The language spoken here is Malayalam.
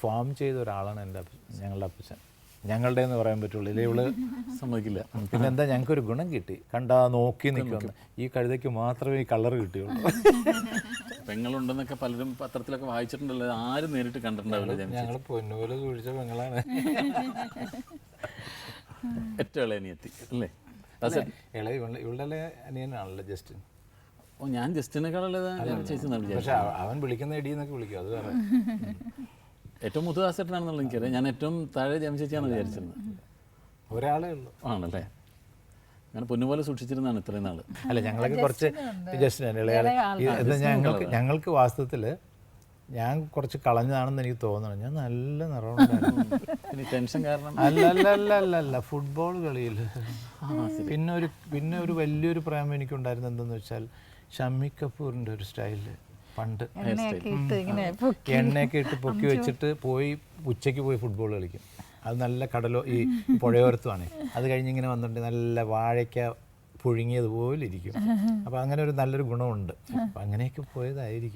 ഫാം ചെയ്ത ഒരാളാണ് എന്റെ ഞങ്ങളുടെ അപ്പച്ചൻ. ഞങ്ങളുടെ എന്ന് പറയാൻ പറ്റുള്ളൂ. ഇല്ലേ ഇവൾ? സമ്മതിക്കില്ല. പിന്നെ എന്താ ഞങ്ങൾക്കൊരു ഗുണം കിട്ടി. കണ്ടാ നോക്കി നിൽക്കുന്നു ഈ കഴുതയ്ക്ക് മാത്രമേ ഈ കളർ കിട്ടിയുള്ളൂ. പെങ്ങളുണ്ടെന്നൊക്കെ പലരും പത്രത്തിലൊക്കെ വായിച്ചിട്ടുണ്ടല്ലോ. ആരും നേരിട്ട് കണ്ടിട്ടുണ്ടാവില്ല ഞങ്ങൾ പൊന്നുപോലെ കുഴിച്ച പെങ്ങളാണ്. ഏറ്റവും ഇളയനിയെത്തി അല്ലേ? ദാസേ, ഇളയ ഇവളുടെ അനിയനാണല്ലോ ജസ്റ്റിൻ. ഓ ഞാൻ ജസ്റ്റിനേക്കാളുള്ളത് ചേച്ചി പക്ഷെ അവ- അവൻ വിളിക്കുന്ന ഇടിയെന്നൊക്കെ വിളിക്കും അത് വേറെ. ഏറ്റവും മുതു ദാസേട്ടനാണെന്നുള്ള എനിക്കറിയാം ഞാൻ ഏറ്റവും താഴെ ജയം ചേച്ചിയാണ് വിചാരിച്ചിരുന്നത്. ഒരാളേ ഉള്ളൂ. ആണല്ലേ? ഞാൻ പൊന്നുപോലെ സൂക്ഷിച്ചിരുന്നാണ് ഇത്രയും നാൾ. അല്ല ഞങ്ങളൊക്കെ കുറച്ച് ജസ്റ്റ് ഇളയാളെ ഇത് ഞങ്ങൾക്ക് ഞങ്ങൾക്ക് വാസ്തവത്തിൽ ഞാൻ കുറച്ച് കളഞ്ഞതാണെന്ന് എനിക്ക് തോന്നണം. ഞാൻ നല്ല നിറമുണ്ടായിരുന്നു. പിന്നെ ടെൻഷൻ കാരണം? അല്ല അല്ല അല്ല അല്ല അല്ല ഫുട്ബോൾ കളിയിൽ പിന്നെ ഒരു പിന്നെ ഒരു വലിയൊരു പ്രേമം എനിക്കുണ്ടായിരുന്നു. എന്തെന്ന് വെച്ചാൽ ഷമ്മി കപൂറിന്റെ ഒരു സ്റ്റൈൽ. പണ്ട്. എണ്ണയൊക്കെ ഇട്ട് പൊക്കി വെച്ചിട്ട് പോയി ഉച്ചയ്ക്ക് പോയി ഫുട്ബോൾ കളിക്കും. അത് നല്ല കടലോ ഈ പുഴയോരത്തുമാണ് അത് കഴിഞ്ഞ് ഇങ്ങനെ വന്നിട്ട് നല്ല വാഴയ്ക്ക പുഴുങ്ങിയതുപോലെ ഇരിക്കും. അപ്പോൾ അങ്ങനെ ഒരു നല്ലൊരു ഗുണമുണ്ട്. അപ്പം അങ്ങനെയൊക്കെ പോയതായിരിക്കും.